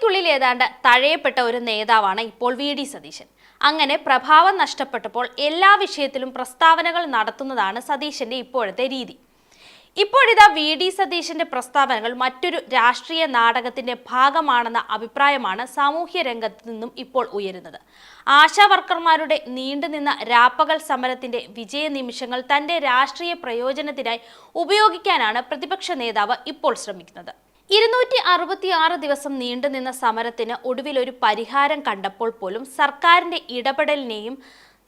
പാർട്ടിക്കുള്ളിൽ ഏതാണ്ട് തഴയപ്പെട്ട ഒരു നേതാവാണ് ഇപ്പോൾ വി ഡി സതീശൻ. അങ്ങനെ പ്രഭാവം നഷ്ടപ്പെട്ടപ്പോൾ എല്ലാ വിഷയത്തിലും പ്രസ്താവനകൾ നടത്തുന്നതാണ് സതീശന്റെ ഇപ്പോഴത്തെ രീതി. ഇപ്പോഴിതാ വി ഡി സതീശന്റെ പ്രസ്താവനകൾ മറ്റൊരു രാഷ്ട്രീയ നാടകത്തിന്റെ ഭാഗമാണെന്ന അഭിപ്രായമാണ് സാമൂഹ്യ രംഗത്ത് നിന്നും ഇപ്പോൾ ഉയരുന്നത്. ആശാവർക്കർമാരുടെ നീണ്ടുനിന്ന രാപ്പകൽ സമരത്തിന്റെ വിജയ നിമിഷങ്ങൾ തന്റെ രാഷ്ട്രീയ പ്രയോജനത്തിനായി ഉപയോഗിക്കാനാണ് പ്രതിപക്ഷ നേതാവ് ഇപ്പോൾ ശ്രമിക്കുന്നത്. ഇരുന്നൂറ്റി അറുപത്തിയാറ് ദിവസം നീണ്ടുനിന്ന സമരത്തിന് ഒടുവിൽ ഒരു പരിഹാരം കണ്ടപ്പോൾ പോലും സർക്കാരിന്റെ ഇടപെടലിനെയും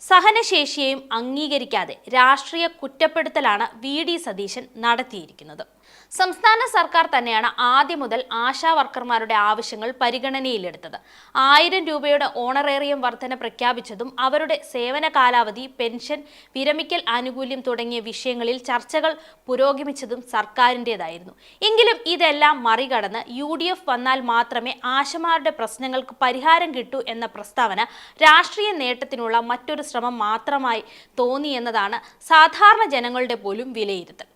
സഹനശേഷിയെയും അംഗീകരിക്കാതെ രാഷ്ട്രീയ കുറ്റപ്പെടുത്തലാണ് വി ഡി സതീശൻ നടത്തിയിരിക്കുന്നത്. സംസ്ഥാന സർക്കാർ തന്നെയാണ് ആദ്യം മുതൽ ആശാ വർക്കർമാരുടെ ആവശ്യങ്ങൾ പരിഗണനയിലെടുത്തത്. ആയിരം രൂപയുടെ ഓണറേറിയം വർധന പ്രഖ്യാപിച്ചതും അവരുടെ സേവന കാലാവധി പെൻഷൻ വിരമിക്കൽ ആനുകൂല്യം തുടങ്ങിയ വിഷയങ്ങളിൽ ചർച്ചകൾ പുരോഗമിച്ചതും സർക്കാരിന്റെതായിരുന്നു. എങ്കിലും ഇതെല്ലാം മറികടന്ന് യു വന്നാൽ മാത്രമേ ആശമാരുടെ പ്രശ്നങ്ങൾക്ക് പരിഹാരം കിട്ടൂ എന്ന പ്രസ്താവന രാഷ്ട്രീയ നേട്ടത്തിനുള്ള മറ്റൊരു ശ്രമം മാത്രമായി തോന്നി എന്നതാണ് സാധാരണ ജനങ്ങളുടെ പോലും വിലയിരുത്തൽ.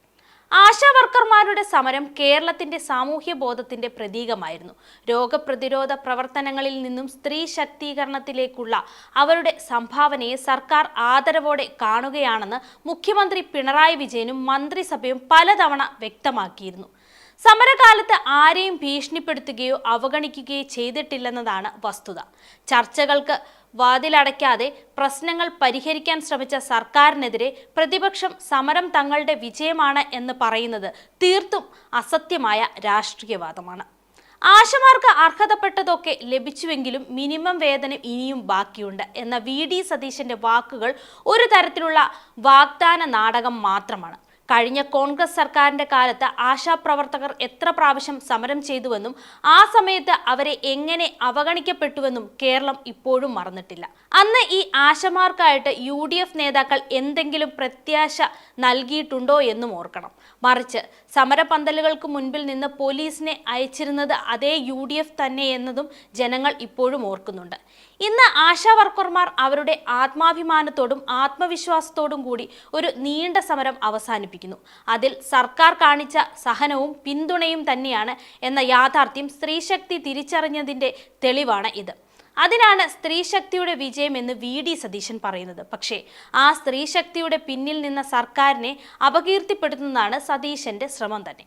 ആശാ വർക്കർമാരുടെ സമരം കേരളത്തിന്റെ സാമൂഹ്യ ബോധത്തിന്റെ പ്രതീകമായിരുന്നു. രോഗപ്രതിരോധ പ്രവർത്തനങ്ങളിൽ നിന്നും സ്ത്രീ ശാക്തീകരണത്തിലേക്കുള്ള അവരുടെ സംഭാവനയെ സർക്കാർ ആദരവോടെ കാണുകയാണെന്ന് മുഖ്യമന്ത്രി പിണറായി വിജയനും മന്ത്രിസഭയും പലതവണ വ്യക്തമാക്കിയിരുന്നു. സമരകാലത്ത് ആരെയും ഭീഷണിപ്പെടുത്തുകയോ അവഗണിക്കുകയോ ചെയ്തിട്ടില്ലെന്നതാണ് വസ്തുത. ചർച്ചകൾക്ക് വാതിലടയ്ക്കാതെ പ്രശ്നങ്ങൾ പരിഹരിക്കാൻ ശ്രമിച്ച സർക്കാരിനെതിരെ പ്രതിപക്ഷം സമരം തങ്ങളുടെ വിജയമാണ് എന്ന് പറയുന്നത് തീർത്തും അസത്യമായ രാഷ്ട്രീയവാദമാണ്. ആശമാർക്ക് അർഹതപ്പെട്ടതൊക്കെ ലഭിച്ചുവെങ്കിലും മിനിമം വേതനം ഇനിയും ബാക്കിയുണ്ട് എന്ന വി ഡി സതീശന്റെ വാക്കുകൾ ഒരു തരത്തിലുള്ള വാഗ്ദാന നാടകം മാത്രമാണ്. കഴിഞ്ഞ കോൺഗ്രസ് സർക്കാരിന്റെ കാലത്ത് ആശാപ്രവർത്തകർ എത്ര പ്രാവശ്യം സമരം ചെയ്തുവെന്നും ആ സമയത്ത് അവരെ എങ്ങനെ അവഗണിക്കപ്പെട്ടുവെന്നും കേരളം ഇപ്പോഴും മറന്നിട്ടില്ല. അന്ന് ഈ ആശമാർക്കായിട്ട് യു ഡി എഫ് നേതാക്കൾ എന്തെങ്കിലും പ്രത്യാശ നൽകിയിട്ടുണ്ടോ എന്നും ഓർക്കണം. മറിച്ച് സമരപന്തലുകൾക്ക് മുൻപിൽ നിന്ന് പോലീസിനെ അയച്ചിരുന്നത് അതേ യു ഡി എഫ് തന്നെ എന്നതും ജനങ്ങൾ ഇപ്പോഴും ഓർക്കുന്നുണ്ട്. ഇന്ന് ആശാ വർക്കർമാർ അവരുടെ ആത്മാഭിമാനത്തോടും ആത്മവിശ്വാസത്തോടും കൂടി ഒരു നീണ്ട സമരം അവസാനിപ്പിക്കുന്നു. അതിൽ സർക്കാർ കാണിച്ച സഹനവും പിന്തുണയും തന്നെയാണ് എന്ന യാഥാർത്ഥ്യം സ്ത്രീശക്തി തിരിച്ചറിഞ്ഞതിന്റെ തെളിവാണ് ഇത്. അതിനാണ് സ്ത്രീശക്തിയുടെ വിജയം എന്ന് വി ഡി സതീശൻ പറയുന്നത്. പക്ഷേ ആ സ്ത്രീശക്തിയുടെ പിന്നിൽ നിന്ന സർക്കാരിനെ അപകീർത്തിപ്പെടുത്തുന്നതാണ് സതീശന്റെ ശ്രമം തന്നെ.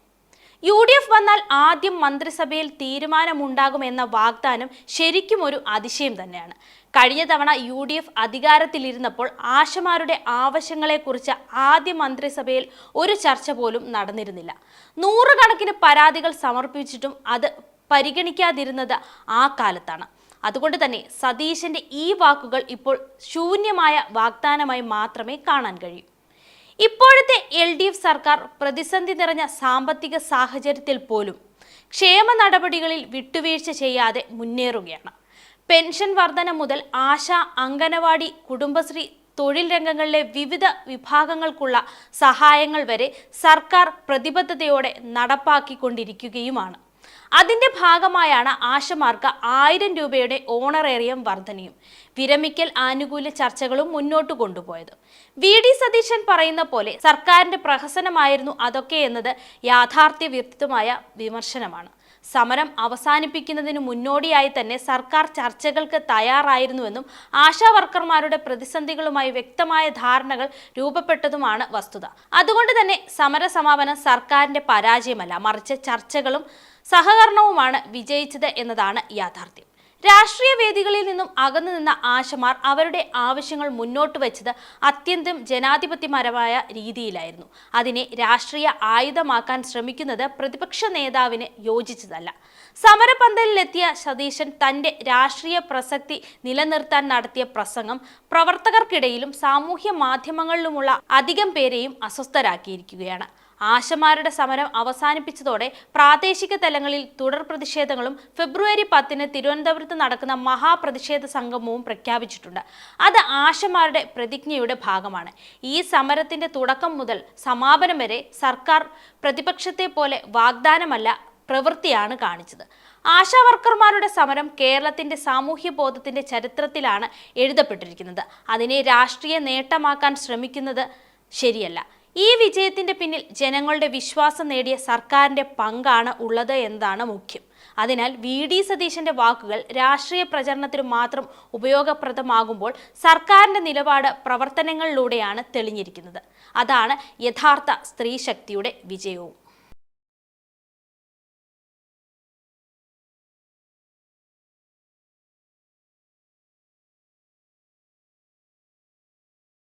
യു ഡി എഫ് വന്നാൽ ആദ്യം മന്ത്രിസഭയിൽ തീരുമാനമുണ്ടാകുമെന്ന വാഗ്ദാനം ശരിക്കും ഒരു അതിശയം തന്നെയാണ്. കഴിഞ്ഞ തവണ യു ഡി എഫ് അധികാരത്തിലിരുന്നപ്പോൾ ആശമാരുടെ ആവശ്യങ്ങളെക്കുറിച്ച് ആദ്യ മന്ത്രിസഭയിൽ ഒരു ചർച്ച പോലും നടന്നിരുന്നില്ല. നൂറുകണക്കിന് പരാതികൾ സമർപ്പിച്ചിട്ടും അത് പരിഗണിക്കാതിരുന്നത് ആ കാലത്താണ്. അതുകൊണ്ട് തന്നെ സതീശന്റെ ഈ വാക്കുകൾ ഇപ്പോൾ ശൂന്യമായ വാഗ്ദാനമായി മാത്രമേ കാണാൻ കഴിയൂ. ഇപ്പോഴത്തെ എൽ ഡി എഫ് സർക്കാർ പ്രതിസന്ധി നിറഞ്ഞ സാമ്പത്തിക സാഹചര്യത്തിൽ പോലും ക്ഷേമ നടപടികളിൽ വിട്ടുവീഴ്ച ചെയ്യാതെ മുന്നേറുകയാണ്. പെൻഷൻ വർധന മുതൽ ആശ അംഗനവാടി കുടുംബശ്രീ തൊഴിൽ രംഗങ്ങളിലെ വിവിധ വിഭാഗങ്ങൾക്കുള്ള സഹായങ്ങൾ വരെ സർക്കാർ പ്രതിബദ്ധതയോടെ നടപ്പാക്കിക്കൊണ്ടിരിക്കുകയുമാണ്. അതിന്റെ ഭാഗമായാണ് ആശമാർക്ക് ആയിരം രൂപയുടെ ഓണറേറിയം വർധനയും. വിരമിക്കൽ ആനുകൂല്യ ചർച്ചകളും മുന്നോട്ട് കൊണ്ടുപോയത്. വി. ഡി. സതീശൻ പറയുന്ന പോലെ സർക്കാരിന്റെ പ്രഹസനമായിരുന്നു അതൊക്കെ എന്നത് യാഥാർത്ഥ്യ വിരുദ്ധമായ വിമർശനമാണ്. സമരം അവസാനിപ്പിക്കുന്നതിന് മുന്നോടിയായി തന്നെ സർക്കാർ ചർച്ചകൾക്ക് തയ്യാറായിരുന്നുവെന്നും ആശാ വർക്കർമാരുടെ പ്രതിസന്ധികളുമായി വ്യക്തമായ ധാരണകൾ രൂപപ്പെട്ടതുമാണ് വസ്തുത. അതുകൊണ്ട് തന്നെ സമര സമാപനം സർക്കാരിന്റെ പരാജയമല്ല മറിച്ച് ചർച്ചകളും സഹകരണവുമാണ് വിജയിച്ചത് എന്നതാണ് യാഥാർത്ഥ്യം. രാഷ്ട്രീയ വേദികളിൽ നിന്നും അകന്നു നിന്ന ആശമാർ അവരുടെ ആവശ്യങ്ങൾ മുന്നോട്ട് വെച്ചത് അത്യന്തം ജനാധിപത്യപരമായ രീതിയിലായിരുന്നു. അതിനെ രാഷ്ട്രീയ ആയുധമാക്കാൻ ശ്രമിക്കുന്നത് പ്രതിപക്ഷ നേതാവിന് യോജിച്ചതല്ല. സമരപന്തലിലെത്തിയ സതീശൻ തന്റെ രാഷ്ട്രീയ പ്രസക്തി നിലനിർത്താൻ നടത്തിയ പ്രസംഗം പ്രവർത്തകർക്കിടയിലും സാമൂഹ്യ മാധ്യമങ്ങളിലുമുള്ള അധികം പേരെയും അസ്വസ്ഥരാക്കിയിരിക്കുകയാണ്. ആശമാരുടെ സമരം അവസാനിപ്പിച്ചതോടെ പ്രാദേശിക തലങ്ങളിൽ തുടർ പ്രതിഷേധങ്ങളും ഫെബ്രുവരി പത്തിന് തിരുവനന്തപുരത്ത് നടക്കുന്ന മഹാപ്രതിഷേധ സംഗമവും പ്രഖ്യാപിച്ചിട്ടുണ്ട്. അത് ആശമാരുടെ പ്രതിജ്ഞയുടെ ഭാഗമാണ്. ഈ സമരത്തിന്റെ തുടക്കം മുതൽ സമാപനം വരെ സർക്കാർ പ്രതിപക്ഷത്തെ പോലെ വാഗ്ദാനമല്ല പ്രവൃത്തിയാണ് കാണിച്ചത്. ആശാ വർക്കർമാരുടെ സമരം കേരളത്തിന്റെ സാമൂഹ്യ ബോധത്തിന്റെ ചരിത്രത്തിലാണ് എഴുതപ്പെട്ടിരിക്കുന്നത്. അതിനെ രാഷ്ട്രീയ നേട്ടമാക്കാൻ ശ്രമിക്കുന്നത് ശരിയല്ല. ഈ വിജയത്തിന്റെ പിന്നിൽ ജനങ്ങളുടെ വിശ്വാസം നേടിയ സർക്കാരിന്റെ പങ്കാണ് ഉള്ളത് എന്നതാണ് മുഖ്യം. അതിനാൽ വി. ഡി. സതീശന്റെ വാക്കുകൾ രാഷ്ട്രീയ പ്രചരണത്തിന് മാത്രം ഉപയോഗപ്രദമാകുമ്പോൾ സർക്കാരിന്റെ നിലപാട് പ്രവർത്തനങ്ങളിലൂടെയാണ് തെളിഞ്ഞിരിക്കുന്നത്. അതാണ് യഥാർത്ഥ സ്ത്രീശക്തിയുടെ വിജയവും.